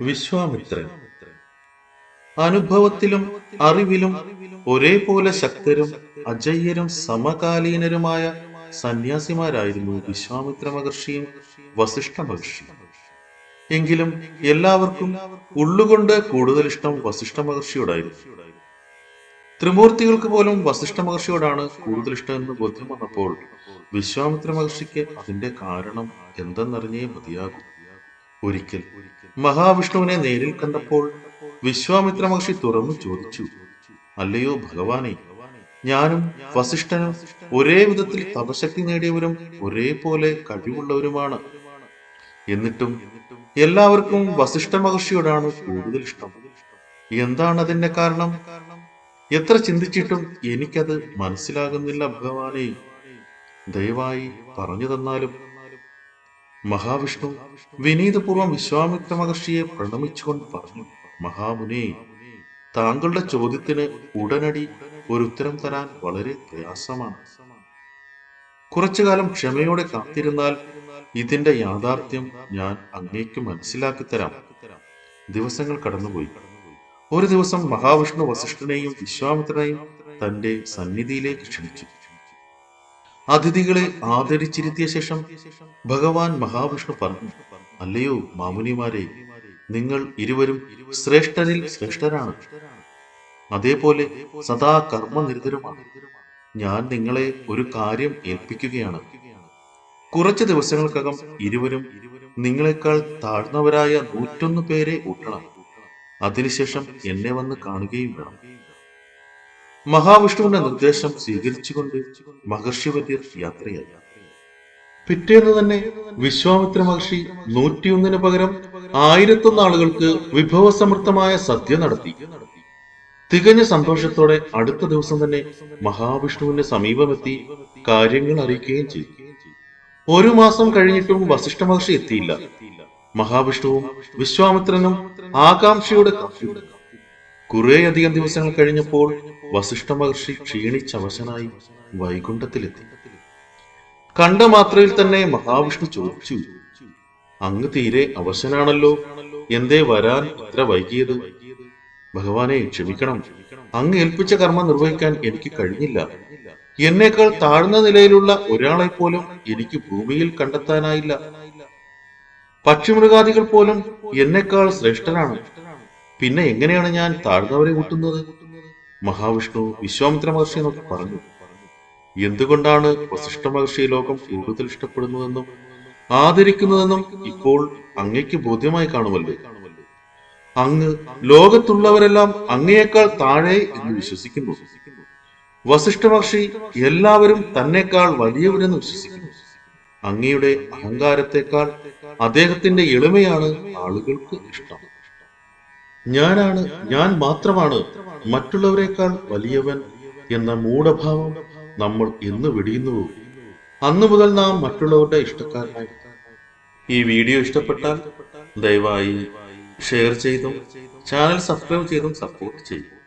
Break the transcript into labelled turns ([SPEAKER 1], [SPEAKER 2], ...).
[SPEAKER 1] വിശ്വാമിത്രൻ. അനുഭവത്തിലും അറിവിലും ഒരേപോലെ ശക്തരും അജയ്യരും സമകാലീനരുമായ സന്യാസിമാരായിരുന്നു വിശ്വാമിത്ര മഹർഷിയും വസിഷ്ഠ മഹർഷിയും. എങ്കിലും എല്ലാവർക്കും ഉള്ളുകൊണ്ട് കൂടുതൽ ഇഷ്ടം വസിഷ്ഠ മഹർഷിയോടായിരുന്നു. ത്രിമൂർത്തികൾക്ക് പോലും വസിഷ്ഠ മഹർഷിയോടാണ് കൂടുതൽ ഇഷ്ടം എന്ന് ബോധ്യം വന്നപ്പോൾ വിശ്വാമിത്ര മഹർഷിക്ക് അതിന്റെ കാരണം എന്തെന്നറിഞ്ഞേ മതിയാകും. ഒരിക്കൽ മഹാവിഷ്ണുവിനെ നേരിൽ കണ്ടപ്പോൾ വിശ്വാമിത്ര മഹർഷി തുറന്നു ചോദിച്ചു അല്ലയോ ഭഗവാനെ ഞാനും വസിഷ്ഠനും ഒരേ വിധത്തിൽ തപശക്തി നേടിയവരും ഒരേപോലെ കഴിവുള്ളവരുമാണ്. എന്നിട്ടും എല്ലാവർക്കും വസിഷ്ഠ മഹർഷിയോടാണ് കൂടുതൽ ഇഷ്ടം. എന്താണ് അതിന്റെ കാരണം? എത്ര ചിന്തിച്ചിട്ടും എനിക്കത് മനസ്സിലാകുന്നില്ല ഭഗവാനെ. ദയവായി പറഞ്ഞു തന്നാലും മഹാവിഷ്ണു വിനീതപൂർവം വിശ്വാമിത്ര മഹർഷിയെ പ്രണമിച്ചുകൊണ്ട് പറഞ്ഞു മഹാമുനി താങ്കളുടെ ചോദ്യത്തിന് ഉടനടി ഒരു ഉത്തരം തരാൻ വളരെ പ്രയാസമാണ്. കുറച്ചു കാലം ക്ഷമയോടെ കാത്തിരുന്നാൽ ഇതിന്റെ യാഥാർത്ഥ്യം ഞാൻ അങ്ങേക്ക് മനസ്സിലാക്കി തരാം. ദിവസങ്ങൾ കടന്നുപോയി. ഒരു ദിവസം മഹാവിഷ്ണു വസിഷ്ഠനെയും വിശ്വാമിത്രനെയും തന്റെ സന്നിധിയിലേക്ക് ക്ഷണിച്ചു. അതിഥികളെ ആദരിച്ചിരുത്തിയ ശേഷം ഭഗവാൻ മഹാവിഷ്ണു പറഞ്ഞു അല്ലയോ മാമുനിമാരെ നിങ്ങൾ ഇരുവരും ശ്രേഷ്ഠരിൽ ശ്രേഷ്ഠരാണ്. അതേപോലെ സദാ കർമ്മനിരതരുമാണ്. ഞാൻ നിങ്ങളെ ഒരു കാര്യം ഏൽപ്പിക്കുകയാണ്. കുറച്ച് ദിവസങ്ങൾക്കകം ഇരുവരും നിങ്ങളെക്കാൾ താഴ്ന്നവരായ നൂറ്റൊന്ന് പേരെ ഊട്ടണം. അതിനുശേഷം എന്നെ വന്ന് കാണുകയും വേണം. മഹാവിഷ്ണുവിന്റെ നിർദ്ദേശം സ്വീകരിച്ചുകൊണ്ട് മഹർഷിവര്യർ യാത്രയായി. പിറ്റേന്ന് തന്നെ വിശ്വാമിത്ര മഹർഷി നൂറ്റിയൊന്നിന് പകരം ആയിരത്തൊന്ന് ആളുകൾക്ക് വിഭവസമൃദ്ധമായ സദ്യ നടത്തി. തികഞ്ഞ സന്തോഷത്തോടെ അടുത്ത ദിവസം തന്നെ മഹാവിഷ്ണുവിന്റെ സമീപമെത്തി കാര്യങ്ങൾ അറിയിക്കുകയും ചെയ്തു. ഒരു മാസം കഴിഞ്ഞിട്ടും വസിഷ്ഠ മഹർഷി എത്തിയില്ല. മഹാവിഷ്ണുവും വിശ്വാമിത്രനും ആകാംക്ഷയോടെ കാത്തിരുന്നു കുറേയധികം ദിവസങ്ങൾ കഴിഞ്ഞപ്പോൾ വസിഷ്ഠ മഹർഷി ക്ഷീണിച്ചവശനായി വൈകുണ്ഠത്തിലെത്തി. കണ്ട മാത്രയിൽ തന്നെ മഹാവിഷ്ണു ചോദിച്ചു അങ്ങ് തീരെ അവശനാണല്ലോ? എന്തേ വരാൻ ഇത്ര വൈകിയത്? ഭഗവാനെ ക്ഷമിക്കണം. അങ്ങ് ഏൽപ്പിച്ച കർമ്മം നിർവഹിക്കാൻ എനിക്ക് കഴിഞ്ഞില്ല. എന്നേക്കാൾ താഴ്ന്ന നിലയിലുള്ള ഒരാളെ പോലും എനിക്ക് ഭൂമിയിൽ കണ്ടെത്താനായില്ല. പക്ഷിമൃഗാദികൾ പോലും എന്നേക്കാൾ ശ്രേഷ്ഠനാണ് പിന്നെ എങ്ങനെയാണ് ഞാൻ താഴ്ന്നവരെ കൂട്ടുന്നത്? മഹാവിഷ്ണു വിശ്വാമിത്ര മഹർഷി എന്നൊക്കെ പറഞ്ഞു. എന്തുകൊണ്ടാണ് വസിഷ്ഠ മഹർഷി ലോകം കൂടുതൽ ഇഷ്ടപ്പെടുന്നതെന്നും ആദരിക്കുന്നതെന്നും ഇപ്പോൾ അങ്ങയ്ക്ക് ബോധ്യമായി കാണുമല്ലോ? അങ്ങ് ലോകത്തുള്ളവരെല്ലാം അങ്ങയേക്കാൾ താഴെ എന്ന് വിശ്വസിക്കുന്നു. വസിഷ്ഠ മഹർഷി എല്ലാവരും തന്നെക്കാൾ വലിയവരെന്ന് വിശ്വസിക്കുന്നു. അങ്ങയുടെ അഹങ്കാരത്തെക്കാൾ അദ്ദേഹത്തിന്റെ എളിമയാണ് ആളുകൾക്ക് ഇഷ്ടം. ഞാനാണ് ഞാൻ മാത്രമാണ് മറ്റുള്ളവരെക്കാൾ വലിയവൻ എന്ന മൂഢഭാവം നമ്മൾ എന്ന് വെടിയുന്നുവോ അന്നു മുതൽ നാം മറ്റുള്ളവരുടെ ഇഷ്ടക്കാരനായി ഈ വീഡിയോ ഇഷ്ടപ്പെട്ടാൽ ദയവായി ഷെയർ ചെയ്തും ചാനൽ സബ്സ്ക്രൈബ് ചെയ്തും സപ്പോർട്ട് ചെയ്യും.